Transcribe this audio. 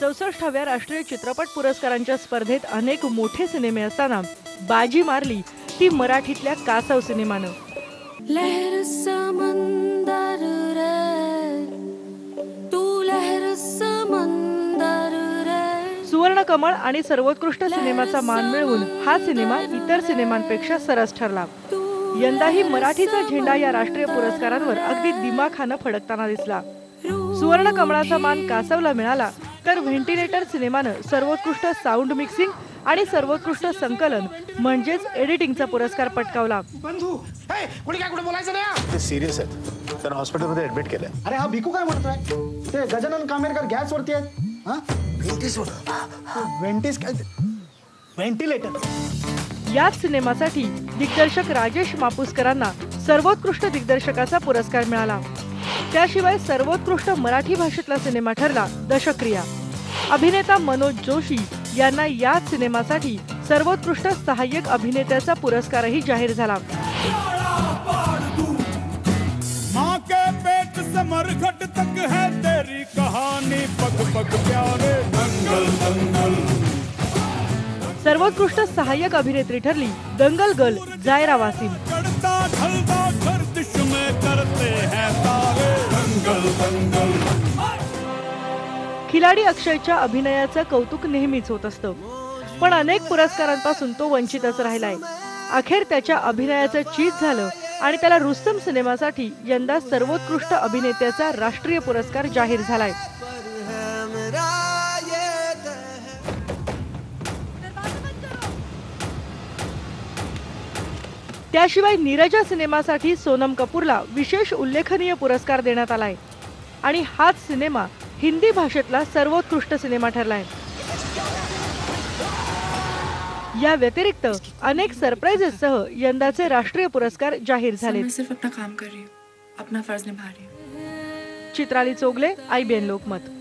चौसष्टाव्या राष्ट्रीय चित्रपट पुरस्कारांच्या स्पर्धेत अनेक मोठे सिनेमे असताना बाजी मारली ती मराठीतल्या कासव सिनेमानं. लहर समंदर रे तू लहर समंदर रे. सुवर्ण कमळ आणि सर्वोत्कृष्ट सिनेमाचा मान मिळवून हा सिनेमा इतर सिनेमांपेक्षा सरस ठरला. यंदाही मराठीचा झेंडा या राष्ट्रीय पुरस्कारांवर अगदी दिमाखानं फडकताना दिसला. सुवर्ण कमळाचा मान कासवला मिळाला. तर व्हेंटिलेटर सिनेमानं सर्वोत्कृष्ट साऊंड मिक्सिंग आणि सर्वोत्कृष्ट संकलन म्हणजेच एडिटिंगचा पुरस्कार पटकावला. बंधू हे कोणी काय कुठे बोलायचं नाही ते सिरियस आहेत. त्यांना हॉस्पिटलमध्ये ऍडमिट केलंय. अरे हा भिकू काय म्हणतोय? ते गजानन कामेरकर गॅस वरती आहेत हा? व्हेंटिस काय व्हेंटिलेटर याच सिनेमासाठी दिग्दर्शक राजेश मापुसकरांना सर्वोत्कृष्ट दिग्दर्शकाचा पुरस्कार मिळाला. त्याशिवाय सर्वोत्कृष्ट मराठी भाषेतला सिनेमा ठरला दशक्रिया. अभिनेता मनोज जोशी यांना याच सिनेमासाठी सर्वोत्कृष्ट सहाय्यक अभिनेत्याचा पुरस्कारही जाहीर झाला. माँ के पेट से मरघट तक है तेरी कहानी पग पग प्यारे दंगल दंगल। सर्वोत्कृष्ट सहाय्यक अभिनेत्री ठरली दंगल गर्ल जायरा वासिम. खिलाडी अक्षयच्या अभिनयाचं कौतुक नेहमीच होत असतं. पण अनेक पुरस्कारांपासून तो वंचितच राहिलाय. अखेर त्याच्या अभिनयाचं चीज झालं आणि त्याला रुस्तम सिनेमासाठी यंदा सर्वोत्कृष्ट अभिनेत्याचा राष्ट्रीय पुरस्कार जाहीर झालाय. त्याशिवाय नीरजा सिनेमासाठी सोनम कपूरला विशेष उल्लेखनीय पुरस्कार देण्यात आलाय. आणि हाच सिनेमा हिंदी भाषेतला सर्वोत्कृष्ट सिनेमा ठरलाय. या व्यतिरिक्त अनेक सरप्राईजेससह यंदाचे राष्ट्रीय पुरस्कार जाहीर झाले मैं सिर्फ अपना काम कर रही अपना फर्ज निभा रही चित्राली चोगले आयबीएन लोकमत.